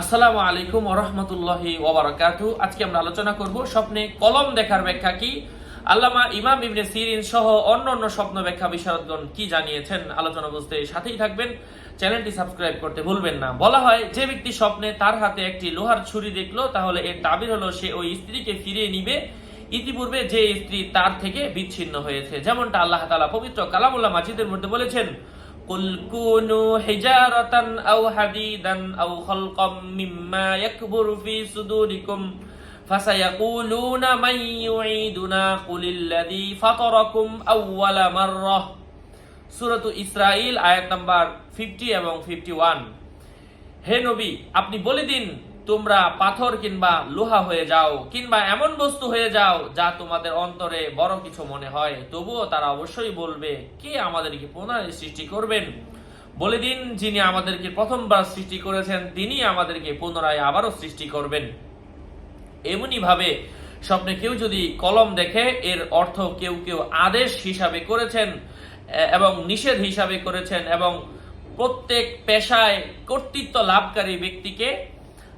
আসসালামু আলাইকুম ওরহমতুল্লাহি ওবরাকাতু আজকে আমরা আলোচনা করব স্বপ্নে কলম দেখার ব্যাখ্যা কি? আল্লামা ইমাম ইবনে সিরিন সহ অন্য অন্য স্বপ্ন ব্যাখ্যা বিশারদগণ কি জানিয়েছেন? আলোচনা বুঝতে সাথেই থাকবেন। চ্যানেলটি সাবস্ক্রাইব করতে ভুলবেন না। বলা হয়, যে ব্যক্তি স্বপ্নে তার হাতে একটি লোহার ছুরি দেখল, তাহলে এর তাবির হলো সে ওই স্ত্রীকে ফিরিয়ে নিবে। ইতিপূর্বে যে স্ত্রী তার থেকে বিচ্ছিন্ন হয়েছে। যেমনটা আল্লাহ তাআলা পবিত্র কালামুল্লাহ মাজিদের মধ্যে বলেছেন قل كونوا حجارة أو حديدا أو خلقا مما يكبر في صدوركم فسيقولون من يعيدنا قل الذي فطركم أول مرة সুরত ইসরাইল আয়াত নাম্বার ফিফটি এবং ফিফটি ওয়ান হে নবী আপনি বলে দিন তোমরা পাথর কিংবা লোহা হয়ে যাও কিংবা এমন বস্তু হয়ে যাও যা তোমাদের অন্তরে বড় কিছু মনে হয়। তবুও তারা অবশ্যই বলবে, কে আমাদেরকে পুনরায় সৃষ্টি করবেন? বলে দিন, যিনি আমাদেরকে প্রথমবার সৃষ্টি করেছেন তিনি আমাদেরকে পুনরায় আবারও সৃষ্টি করবেন। এমনি ভাবে স্বপ্নে কেউ যদি কলম দেখে, এর অর্থ কেউ কেউ আদেশ হিসাবে করেছেন এবং নিষেধ হিসাবে করেছেন, এবং প্রত্যেক পেশায় কর্তৃত্ব লাভকারী ব্যক্তিকে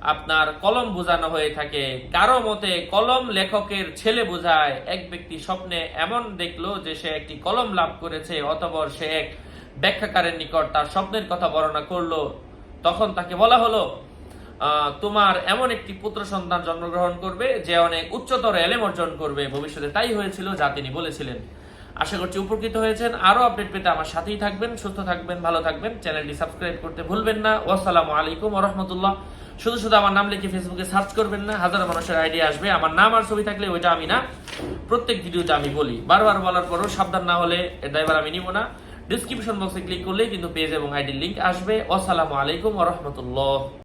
আপনার কলম বোঝানো হয়ে থাকে। কারও মতে কলম লেখকের ছেলে বোঝায়, এক ব্যক্তি স্বপ্নে এমন দেখল যে সে একটি কলম লাভ করেছে অতপর সে এক ব্যাখ্যাকারের নিকট তার স্বপ্নের কথা বর্ণনা করল। তখন তাকে বলা হলো তোমার এমন একটি পুত্র সন্তান জন্মগ্রহণ করবে যে অনেক উচ্চতর এলেম অর্জন করবে। ভবিষ্যতে তাই হয়েছিল যা তিনি বলেছিলেন। আশা করছি উপকৃত হয়েছেন। আরও আপডেট পেতে আমার সাথেই থাকবেন, সুস্থ থাকবেন, ভালো থাকবেন। চ্যানেলটি সাবস্ক্রাইব করতে ভুলবেন না। ওয়াসালামু আলাইকুম রহমতুল্লাহ। শুধু শুধু আমার নাম লিখে ফেসবুকে সার্চ করবেন না, হাজার মানুষের আইডিয়া আসবে। আমার নাম আর ছবি থাকলে ওইটা আমি না। প্রত্যেক ভিডিওতে আমি বলি। বারবার বলার পরও সাবধান না হলে ড্রাইভার আমি নিব না। ডিসক্রিপশন বক্সে ক্লিক করলেই কিন্তু পেজ এবং আইডির লিঙ্ক আসবে। আসসালামু আলাইকুম রহমতুল্লাহ।